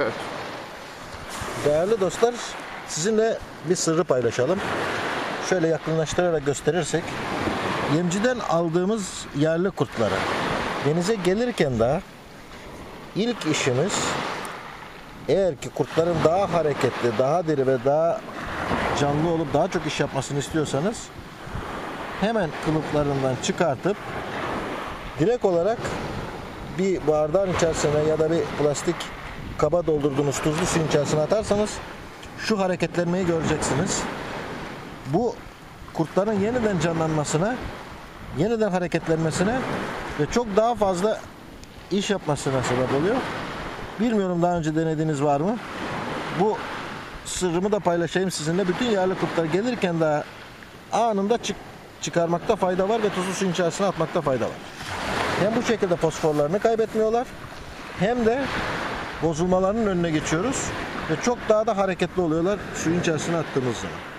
Evet. Değerli dostlar, sizinle bir sırrı paylaşalım. Şöyle yakınlaştırarak gösterirsek, yemciden aldığımız yerli kurtları denize gelirken daha ilk işimiz eğer ki kurtların daha hareketli, daha diri ve daha canlı olup daha çok iş yapmasını istiyorsanız hemen kılıflarından çıkartıp direkt olarak bir bardağın içerisine ya da bir plastik kaba doldurduğunuz tuzlu suyun içerisine atarsanız şu hareketlenmeyi göreceksiniz. Bu kurtların yeniden canlanmasına, yeniden hareketlenmesine ve çok daha fazla iş yapmasına sebep oluyor. Bilmiyorum daha önce denediğiniz var mı? Bu sırrımı da paylaşayım sizinle. Bütün yerli kurtlar gelirken daha anında çık çıkarmakta fayda var ve tuzlu suyun içerisine atmakta fayda var. Hem bu şekilde fosforlarını kaybetmiyorlar hem de bozulmalarının önüne geçiyoruz ve çok daha da hareketli oluyorlar suyun içerisine attığımız zaman.